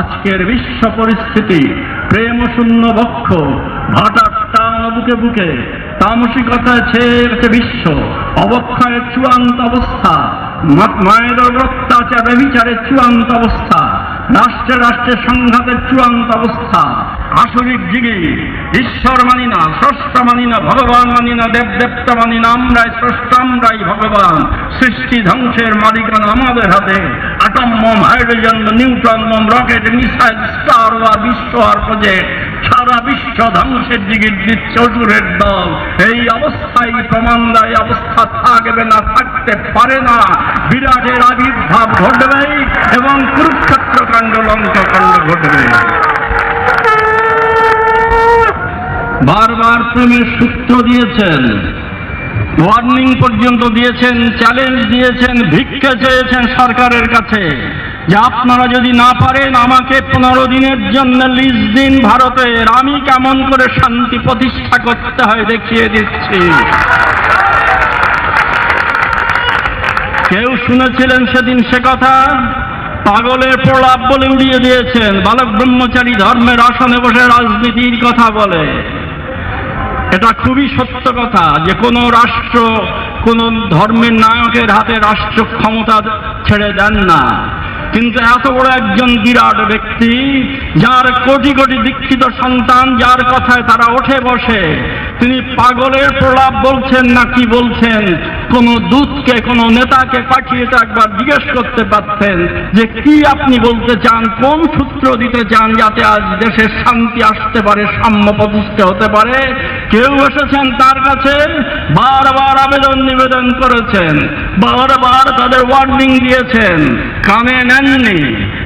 আজকের বিশ্ব পরিস্থিতি প্রেম শূন্য বক্ষ ভাটার টান বুকে বুকে, তামসিকতায় ছেয়ে গেছে বিশ্ব, অবক্ষয়ের চূড়ান্ত অবস্থা মায়ের অত্যাচার বিচারের চূড়ান্ত অবস্থা, রাষ্ট্রে রাষ্ট্রের সংঘাতের চূড়ান্ত অবস্থা, আসরিক জিগি ঈশ্বর মানি না, স্রষ্টা মানি না, ভগবান মানি না দেব দেবতা মানি না, আমরাই স্রষ্টা, আমরাই ভগবান, সৃষ্টি ধ্বংসের মালিকানা আমাদের হাতে। আটম মম হাইড্রোজেন, নিউট্রন মম, রকেট, মিসাইল, স্টার ওয়ার বিশ্ব আর প্রজেক্ট সারা বিশ্ব ধ্বংসের দিকে দিচ্ছে অসুরের দল। এই অবস্থায় প্রমাণ দেয় অবস্থা থাকবে না, থাকতে পারে না। বিরাটের আবির্ভাব ঘটবে এবং কুরুক্ষেত্র কাণ্ড লঙ্কাকাণ্ড ঘটবে। বারবার প্রেমের সূত্র দিয়েছেন। ওয়ার্নিং পর্যন্ত দিয়েছেন চ্যালেঞ্জ দিয়েছেন, ভিক্ষা চেয়েছেন সরকারের কাছে যে আপনারা যদি না পারেন আমাকে পনেরো দিনের জন্য লিজ দিন ভারতের আমি কেমন করে শান্তি প্রতিষ্ঠা করতে হয় দেখিয়ে দিচ্ছি। কেউ শুনেছিলেন সেদিন সে কথা? পাগলের প্রলাপ বলে উড়িয়ে দিয়েছেন। বালক ব্রহ্মচারী ধর্মের আসনে বসে রাজনীতির কথা বলে। এটা খুবই সত্য কথা যে কোনো রাষ্ট্র, কোনো ধর্মের নায়কের হাতে রাষ্ট্র ক্ষমতা ছেড়ে দেন না। কিন্তু এত বড় একজন বিরাট ব্যক্তি, যার কোটি কোটি দীক্ষিত সন্তান, যার কথায় তারা ওঠে বসে, তিনি পাগলের প্রলাপ বলছেন না কি বলছেন? কোন দূতকে, কোন নেতাকে পাঠিয়ে তো একবার জিজ্ঞেস করতে পারতেন যে কি আপনি বলতে চান, কোন সূত্র দিতে চান যাতে আজ দেশের শান্তি আসতে পারে সাম্য প্রতিষ্ঠা হতে পারে? কেউ এসেছেন তার কাছে বারবার আবেদন নিবেদন করেছেন বারবার তাদের ওয়ার্নিং দিয়েছেন কানে নেননি।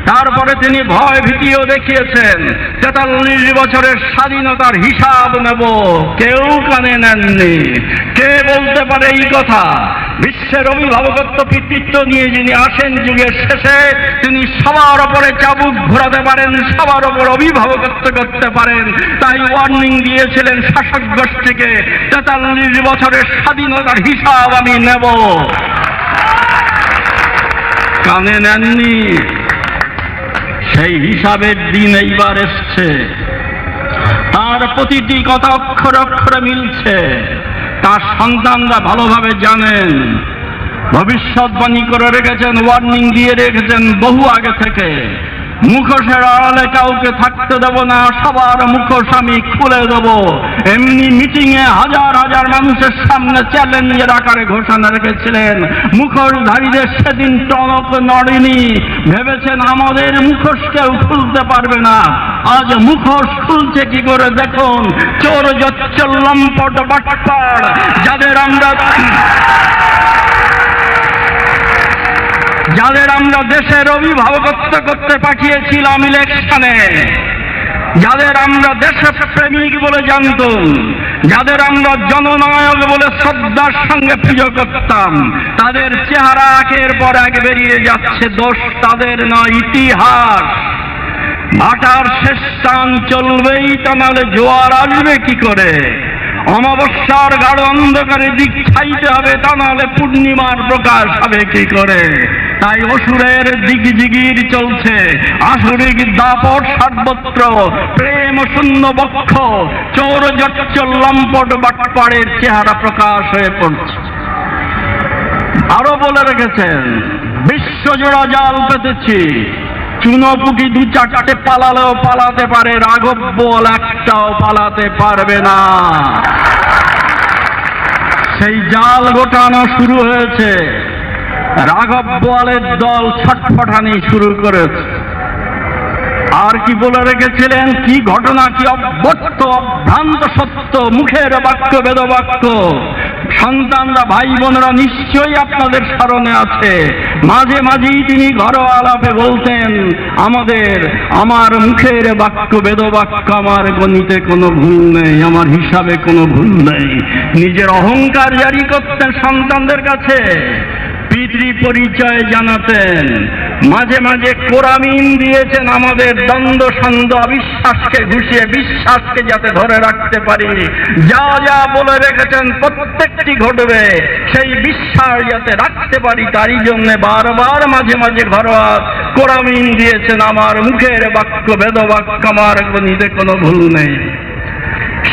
তারপরে তিনি ভয় ভীতিও দেখিয়েছেন তেতাল্লিশ বছরের স্বাধীনতার হিসাব নেব। কেউ কানে নেননি। কে বলতে পারে এই কথা? বিশ্বের অভিভাবকত্ব কৃতিত্ব নিয়ে যিনি আসেন যুগের শেষে, তিনি সবার ওপরে চাবুক ঘোরাতে পারেন, সবার ওপর অভিভাবকত্ব করতে পারেন। তাই ওয়ার্নিং দিয়েছিলেন শাসক গোষ্ঠীকে তেতাল্লিশ বছরের স্বাধীনতার হিসাব আমি নেব। কানে নেননি। সেই হিসাবের দিন এইবার এসছে। তার প্রতিটি কথা অক্ষর অক্ষরে মিলছে। তার সন্তানরা ভালোভাবে জানেন। ভবিষ্যৎবাণী করে রেখেছেন ওয়ার্নিং দিয়ে রেখেছেন বহু আগে থেকে। মুখোশের আড়ালে কাউকে থাকতে দেব না, সবার মুখোশ আমি খুলে দেব। এমনি মিটিং এ হাজার হাজার মানুষের সামনে চ্যালেঞ্জের আকারে ঘোষণা রেখেছিলেন। মুখোশধারীদের সেদিন টনক নড়েনি। ভেবেছেন আমাদের মুখোশ কেউ খুলতে পারবে না। আজ মুখোশ খুলছে কি করে দেখুন? চোর জচ্চল্লম্পট বাটপাড় যাদের আমরা যাদের আমরা দেশের অভিভাবকত্ব করতে পাঠিয়েছিলাম ইলেকশনে, যাদের আমরা দেশপ্রেমিক বলে জানতাম, যাদের আমরা জননায়ক বলে শ্রদ্ধার সঙ্গে পুজো করতাম, তাদের চেহারা একের পর এক বেরিয়ে যাচ্ছে, দোষ তাদের নয় ইতিহাস। ভাটার শেষ টান চলবেই তা, নাহলে জোয়ার আসবে কি করে? অমাবস্যার গাঢ় অন্ধকারে দিক ছাইতে হবে তা, নাহলে পূর্ণিমার প্রকাশ হবে কি করে? তাই অসুরের দিক জিগির চলছে। আসুরিক দাপট সর্বত্র প্রেম শূন্য বক্ষ, চোর জচ্চল লম্পট বাটপাড়ের চেহারা প্রকাশ হয়ে পড়ছে। আরও বলে রেখেছেন বিশ্বজোড়া জাল পেতেছি। চুনোপুটি দু চারটে পালালেও পালাতে পারে, রাঘব বল একটাও পালাতে পারবে না। সেই জাল গোটানো শুরু হয়েছে। রাঘব বোয়ালের দল ছটফটানি শুরু করেছে। আর কি বলে রেখেছিলেন? কি ঘটনা, কি অব্যক্ত অভ্রান্ত সত্য, মুখের বাক্য, বেদবাক্য? সন্তানরা ভাই বোনেরা নিশ্চয়ই আপনাদের স্মরণে আছে। মাঝে মাঝেই তিনি ঘরোয়া আলাপে বলতেন, আমাদের, আমার মুখের বাক্য, বেদবাক্য আমার গণিতে কোনো ভুল নেই, আমার হিসাবে কোনো ভুল নেই। নিজের অহংকার জারি করতেন সন্তানদের কাছে। পরিচয় জানাতেন। মাঝে মাঝে কোরামিন দিয়েছেন আমাদের দ্বন্দ্ব সন্দ অবিশ্বাসকে ঘুষিয়ে, বিশ্বাসকে যাতে ধরে রাখতে পারি যা যা বলে রেখেছেন প্রত্যেকটি ঘটবে, সেই বিশ্বাস যাতে রাখতে পারি তারই জন্য বারবার মাঝে মাঝে ঘরোয়া কোরামিন দিয়েছেন আমার মুখের বাক্য বেদ বাক্য আমার নিতে কোনো ভুল নেই।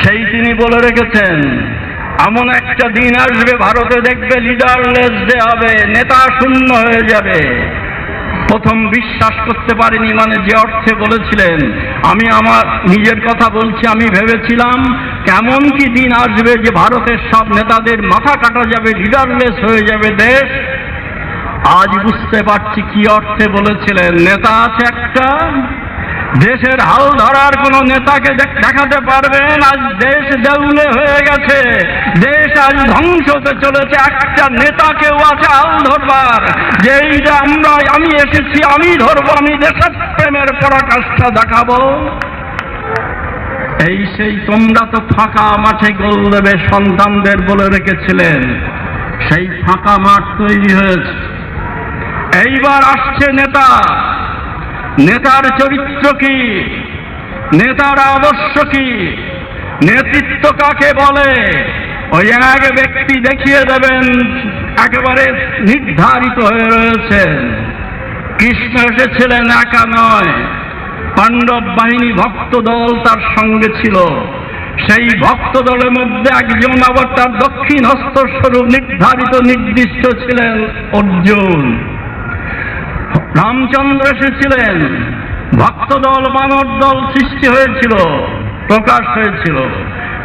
সেই তিনি বলে রেখেছেন এমন একটা দিন আসবে, ভারতে দেখবে লিডারলেস ডে হবে, নেতা শূন্য হয়ে যাবে। প্রথম বিশ্বাস করতে পারিনি মানে যে অর্থে বলেছিলেন, আমি আমার নিজের কথা বলছি, আমি ভেবেছিলাম কেমন কি দিন আসবে যে ভারতের সব নেতাদের মাথা কাটা যাবে লিডারলেস হয়ে যাবে দেশ। আজ বুঝতে পারছি কি অর্থে বলেছিলেন, নেতা আছে একটা দেশের হাল ধরার কোন নেতাকে দেখাতে পারবেন? আজ দেশ দেউলে হয়ে গেছে। দেশ আজ ধ্বংস হতে চলেছে। একটা নেতাকেও আছে হাল ধরবার। যে এই যে আমরা, আমি এসেছি, আমি ধরবো, আমি দেশের প্রেমের পরাকাষ্ঠা দেখাবো। এই সেই তোমরা তো ফাঁকা মাঠে গোল দেবে, সন্তানদের বলে রেখেছিলেন। সেই ফাঁকা মাঠ তৈরি হয়েছে। এইবার আসছে নেতা। নেতার চরিত্র কি? নেতার আদর্শ কি? নেতৃত্ব কাকে বলে? ওই এক ব্যক্তি দেখিয়ে দেবেন, একেবারে নির্ধারিত হয়ে রয়েছেন কৃষ্ণ এসেছিলেন একা নয়। পাণ্ডব বাহিনী ভক্ত দল তার সঙ্গে ছিল। সেই ভক্ত দলের মধ্যে একজন আবার তার দক্ষিণ হস্তস্বরূপ নির্ধারিত নির্দিষ্ট ছিলেন অর্জুন। রামচন্দ্র এসেছিলেন ভক্ত দল বানর দল সৃষ্টি হয়েছিল, প্রকাশ হয়েছিল।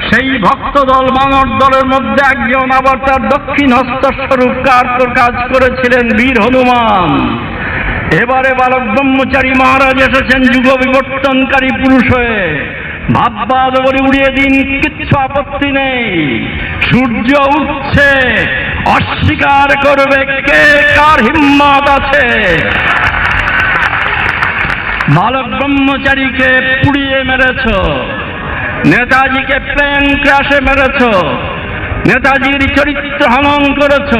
সেই ভক্ত দল বানর দলের মধ্যে একজন আবার তার দক্ষিণ হস্তস্বরূপ কার কাজ করেছিলেন, বীর হনুমান। এবারে বালক ব্রহ্মচারী মহারাজ এসেছেন যুগ বিবর্তনকারী পুরুষ হয়ে। ভাববাদ করে উড়িয়ে দিন, কিচ্ছু আপত্তি নেই। সূর্য উঠছে অস্বীকার করবে কে? কার হিম্মত আছে? বালক ব্রহ্মচারীকে পুড়িয়ে মেরেছ। নেতাজিকে প্লেন ক্রাশে মেরেছ। নেতাজির চরিত্র হনন করেছ।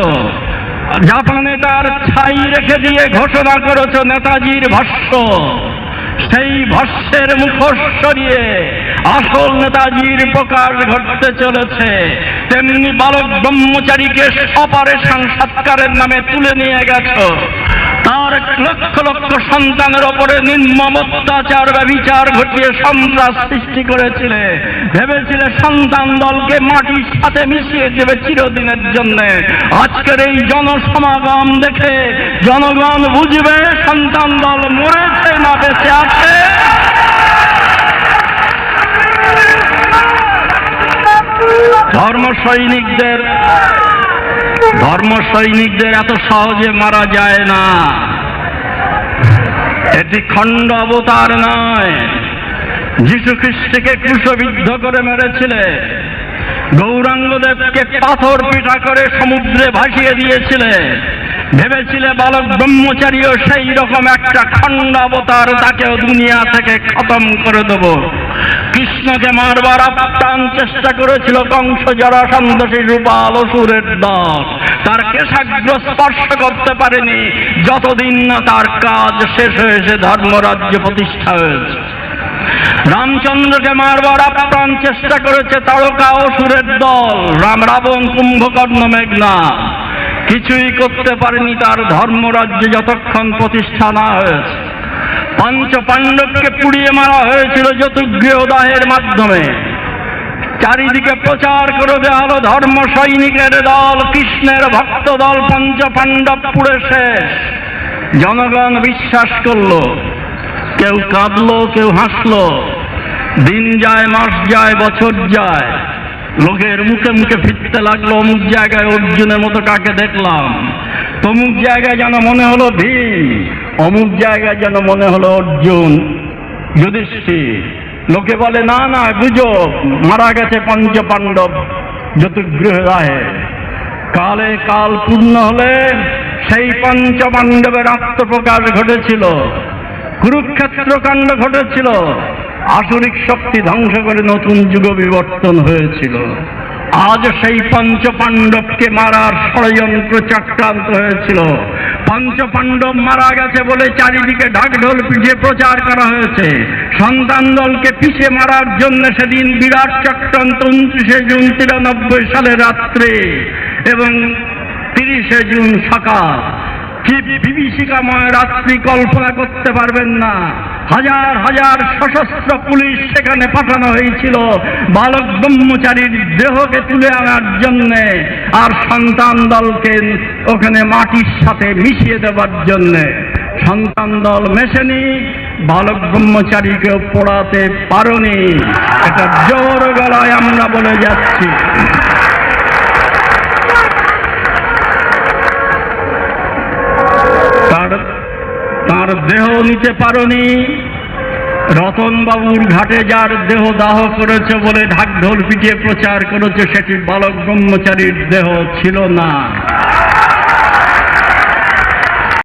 জাপানে তার ছাই রেখে দিয়ে ঘোষণা করেছ নেতাজির ভস্য সেই ভস্যের মুখোশ সরিয়ে আসল নেতাজির প্রকাশ ঘটতে চলেছে। তেমনি বালক ব্রহ্মচারীকে অপারেশন সৎকারের নামে তুলে নিয়ে গেছ। তার লক্ষ লক্ষ সন্তানের ওপরে নির্মম অত্যাচার বা বিচার ঘটিয়ে সন্ত্রাস সৃষ্টি করেছিলে। ভেবেছিলে সন্তান দলকে মাটির সাথে মিশিয়ে দেবে চিরদিনের জন্য। আজকের এই জনসমাগম দেখে জনগণ বুঝবে সন্তান দল মরেছে না বেঁচে আছে। ধর্ম সৈনিকদের ধর্ম সৈনিকদের এত সহজে মারা যায় না। এটি খণ্ড অবতার নয়। যীশু খ্রিস্টকে কুশবিদ্ধ করে মেরেছিলে। গৌরাঙ্গদেবকে পাথর পিঠা করে সমুদ্রে ভাসিয়ে দিয়েছিলে। ভেবেছিলে বালক ব্রহ্মচারীও সেই রকম একটা খণ্ড অবতার তাকেও দুনিয়া থেকে খতম করে দেব। কৃষ্ণকে মারবার আপ্রাণ চেষ্টা করেছিল কংস জরাসন্ধ রূপাল অসুরের দল তার কেশাগ্র স্পর্শ করতে পারেনি। যতদিন না তার কাজ শেষ হয়েছে ধর্মরাজ্য প্রতিষ্ঠা হয়েছে। রামচন্দ্রকে মারবার আপ্রাণ চেষ্টা করেছে তারকা অসুরের দল। রাম রাবণ কুম্ভকর্ণ মেঘনা কিছুই করতে পারেনি তার ধর্মরাজ্য যতক্ষণ প্রতিষ্ঠা না হয়েছে। পঞ্চ পাণ্ডবকে পুড়িয়ে মারা হয়েছিল যতুগৃহ দাহের মাধ্যমে। চারিদিকে প্রচার করে দেওয়া হলো ধর্ম সৈনিকের দল, কৃষ্ণের ভক্ত দল পঞ্চ পাণ্ডব পুড়ে শেষ। জনগণ বিশ্বাস করল, কেউ কাঁদলো, কেউ হাসলো। দিন যায়, মাস যায়, বছর যায়। লোকের মুখে মুখে ফিরতে লাগল, অমুক জায়গায় অর্জুনের মতো কাকে দেখলাম? তমুক জায়গায় যেন মনে হলো ভীম, অমুক জায়গায় যেন মনে হলো অর্জুন, যুধিষ্ঠির। লোকে বলে, না না, বুঝো, মারা গেছে পঞ্চ পাণ্ডব যতুগৃহ রাহে। কালে কাল পূর্ণ হলে সেই পঞ্চ পাণ্ডবের আত্মপ্রকাশ ঘটেছিল। কুরুক্ষেত্র কাণ্ড ঘটেছিল। আসরিক শক্তি ধ্বংস করে নতুন যুগ বিবর্তন হয়েছিল। আজ সেই পঞ্চ পাণ্ডবকে মারার ষড়যন্ত্র চক্রান্ত হয়েছিল। পঞ্চ পাণ্ডব মারা গেছে বলে চারিদিকে ঢাকঢোল পিছিয়ে প্রচার করা হয়েছে। সন্তান দলকে পিছিয়ে মারার জন্য সেদিন বিরাট চক্রান্ত উনত্রিশে জুন তিরানব্বই সালে রাত্রে এবং তিরিশে জুন সকাল। কি বিভীষিকাময় রাত্রি কল্পনা করতে পারবেন না। হাজার হাজার সশস্ত্র পুলিশ সেখানে পাঠানো হয়েছিল। বালক ব্রহ্মচারীর দেহকে তুলে আনার জন্যে আর সন্তান দলকে ওখানে মাটির সাথে মিশিয়ে দেওয়ার জন্যে। সন্তান দল মেশেনি, বালক ব্রহ্মচারীকে পড়াতে পারনি। এটা জোর গলায় আমরা বলে যাচ্ছি। দেহ নিতে পারনি। রতনবাবুর ঘাটে যার দেহ দাহ করেছে বলে ঢাকঢোল পিটিয়ে প্রচার করেছে সেটি বালক ব্রহ্মচারীর দেহ ছিল না।